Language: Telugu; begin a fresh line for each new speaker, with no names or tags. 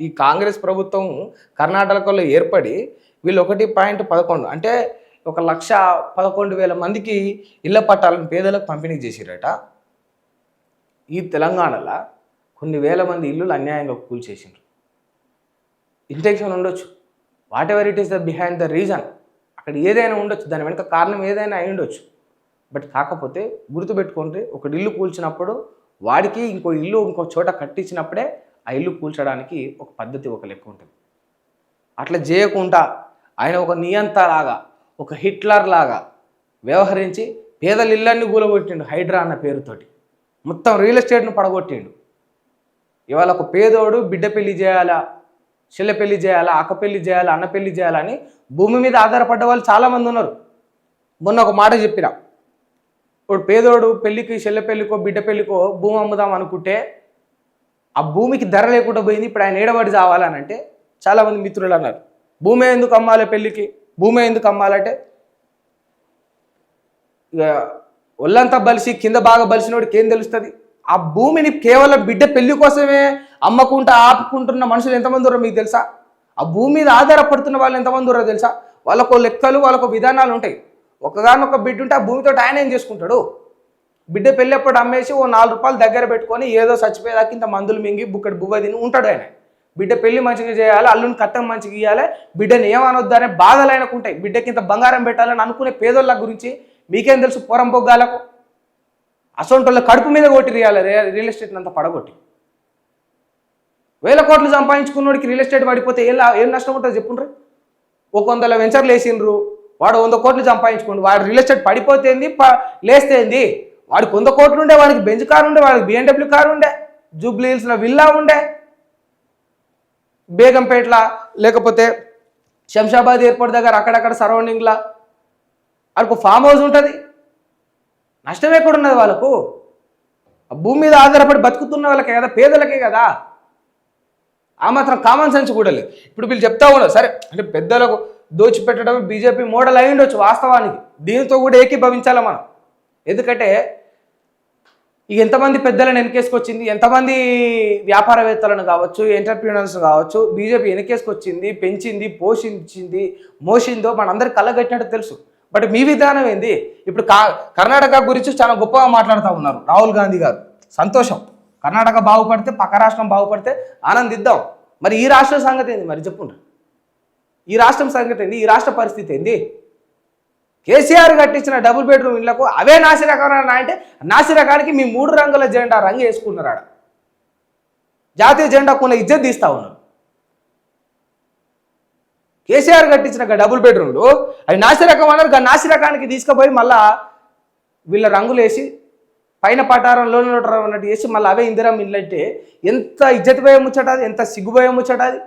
ఈ కాంగ్రెస్ ప్రభుత్వం కర్ణాటకలో ఏర్పడి వీళ్ళు ఒకటి పాయింట్ పదకొండు అంటే ఒక లక్ష పదకొండు వేల మందికి ఇళ్ళ పట్టాలను పేదలకు పంపిణీ చేసిరట. ఈ తెలంగాణలో కొన్ని వేల మంది ఇల్లులు అన్యాయంగా కూల్చేసిండ్రు. ఇంటెన్షన్ ఉండొచ్చు. Whatever it is the behind the reason అక్కడ ఏదైనా ఉండొచ్చు. దాని వెనుక కారణం ఏదైనా అయి ఉండొచ్చు. బట్ కాకపోతే గుర్తుపెట్టుకోండి ఒకటి ఇల్లు కూల్చినప్పుడు వాడికి ఇంకో ఇల్లు ఇంకో చోట కట్టించినప్పుడే ఆ ఇల్లు కూల్చడానికి ఒక పద్ధతి ఒక లెక్క ఉంటుంది. అట్లా చేయకుండా ఆయన ఒక నియంతలాగా ఒక హిట్లర్ లాగా వ్యవహరించి పేదల ఇళ్ళన్ని కూలగొట్టిండు హైడ్రా అన్న పేరుతోటి. మొత్తం రియల్ ఎస్టేట్ను పడగొట్టిండు. ఇవాళ ఒక పేదోడు బిడ్డ పెళ్ళి చేయాలా చెల్ల పెళ్ళి చేయాలా అక్క పెళ్ళి చేయాలా అన్న పెళ్ళి చేయాలని భూమి మీద ఆధారపడ్డ వాళ్ళు చాలామంది ఉన్నారు. మొన్న ఒక మాట చెప్పిన. ఇప్పుడు పేదోడు పెళ్ళికి చెల్ల పెళ్ళికో బిడ్డ పెళ్ళికో భూమి అమ్ముదాం అనుకుంటే ఆ భూమికి ధర లేకుండా పోయింది ఇప్పుడు ఆయన ఏడబడి చావాలని అంటే చాలామంది మిత్రులు అన్నారు. భూమి ఎందుకు అమ్మాలి పెళ్ళికి? భూమి ఎందుకు అమ్మాలంటే ఇక ఒళ్ళంతా బలిసి కింద బాగా బలిసినోడికి ఏం తెలుస్తుంది? ఆ భూమిని కేవలం బిడ్డ పెళ్ళి కోసమే అమ్మకుంటా ఆపుకుంటున్న మనుషులు ఎంతమంది ఉన్నారో మీకు తెలుసా? ఆ భూమి మీద ఆధారపడుతున్న వాళ్ళు ఎంతమంది ఉన్నారో తెలుసా? వాళ్ళకు లెక్కలు వాళ్ళకు విధానాలు ఉంటాయి. ఒకగానొక బిడ్డ ఉంటే ఆ భూమితో ఆయన ఏం చేసుకుంటాడు? బిడ్డ పెళ్ళప్పుడు అమ్మేసి ఓ నాలుగు రూపాయలు దగ్గర పెట్టుకొని ఏదో చచ్చిపోయేదాకా ఇంత మందులు మింగి బుక్కడి బువ్వ తిని ఉంటాడు ఆయన. బిడ్డ పెళ్ళి మంచిగా చేయాలి అల్లుని కట్టం మంచిగా ఇవ్వాలి బిడ్డని ఏమనొద్దనే బాధలు ఆయనకు ఉంటాయి. బిడ్డకి ఇంత బంగారం పెట్టాలని అనుకునే పేదోళ్ళ గురించి మీకేం తెలుసు? పొరం బొగ్గాలకు. అసొంటోళ్ళ కడుపు మీద కొట్టి రియాలి రియల్ ఎస్టేట్ అంతా పడగొట్టి. వేల కోట్లు సంపాదించుకున్నోడికి రియల్ ఎస్టేట్ పడిపోతే ఏం ఏం నష్టం ఉంటుంది చెప్పుండ్రు? ఒక వందల వెంచర్లు వేసిండ్రు. వాడు వంద కోట్లు సంపాదించుకోండి. వాడు రియల్ ఎస్టేట్ పడిపోతేంది ప లేస్తేంది? వాడికి వంద కోట్లు ఉండే వాడికి బెంచ్ కారు ఉండే వాడికి బిఎండబ్ల్యూ కారు ఉండే జూబ్లీ హిల్స్లో విల్లా ఉండే బేగంపేట్ల లేకపోతే శంషాబాద్ ఎయిర్పోర్ట్ దగ్గర అక్కడక్కడ సరౌండింగ్లా వాళ్ళకు ఫామ్ హౌస్ ఉంటుంది. నష్టం ఎక్కడ ఉన్నది వాళ్ళకు? ఆ భూమి మీద ఆధారపడి బతుకుతున్న వాళ్ళకే కదా పేదలకే కదా. ఆ మాత్రం కామన్ సెన్స్ కూడా లేదు. ఇప్పుడు వీళ్ళు చెప్తా ఉన్నారు సరే అంటే పెద్దలకు దోచిపెట్టడం బీజేపీ మోడల్ అయి ఉండొచ్చు వాస్తవానికి. దీనితో కూడా ఏకీభవించాలి మనం. ఎందుకంటే ఇక ఎంతమంది పెద్దలను వెనకేసుకొచ్చింది ఎంతమంది వ్యాపారవేత్తలను కావచ్చు ఎంటర్ప్రీనర్స్ కావచ్చు బీజేపీ వెనకేసుకొచ్చింది పెంచింది పోషించింది మోసిందో మనందరికి కళ్ళగట్టినట్టు తెలుసు. బట్ మీ విధానం ఏంది? ఇప్పుడు కా కర్ణాటక గురించి చాలా గొప్పగా మాట్లాడుతూ ఉన్నారు రాహుల్ గాంధీ గారు. సంతోషం. కర్ణాటక బాగుపడితే పక్క రాష్ట్రం బాగుపడితే ఆనందిద్దాం. మరి ఈ రాష్ట్రం సంగతి ఏంది? మరి చెప్పుండ్రు. ఈ రాష్ట్రం సంగతి ఏంది? ఈ రాష్ట్ర పరిస్థితి ఏంది? కేసీఆర్ కట్టించిన డబుల్ బెడ్రూమ్ ఇళ్ళకు అవే నాసిరకం అంటే నాసిరకానికి మీ మూడు రంగుల జెండా రంగు వేసుకున్నారు జాతీయ జెండాకున్న ఇజ్జత్ తీస్తా ఉన్నారు. కేసీఆర్ కట్టించిన డబుల్ బెడ్రూమ్లు అవి నాసిరకం అన్నారు నాసిరకానికి తీసుకుపోయి మళ్ళా వీళ్ళ రంగులు వేసి పైన పటారం లోన అన్నట్టు చేసి మళ్ళీ అవే ఇందిరా ఇల్లు అంటే ఎంత ఇజ్జత్ భయం ముచ్చటది ఎంత సిగ్గుభయం భయం ముచ్చటది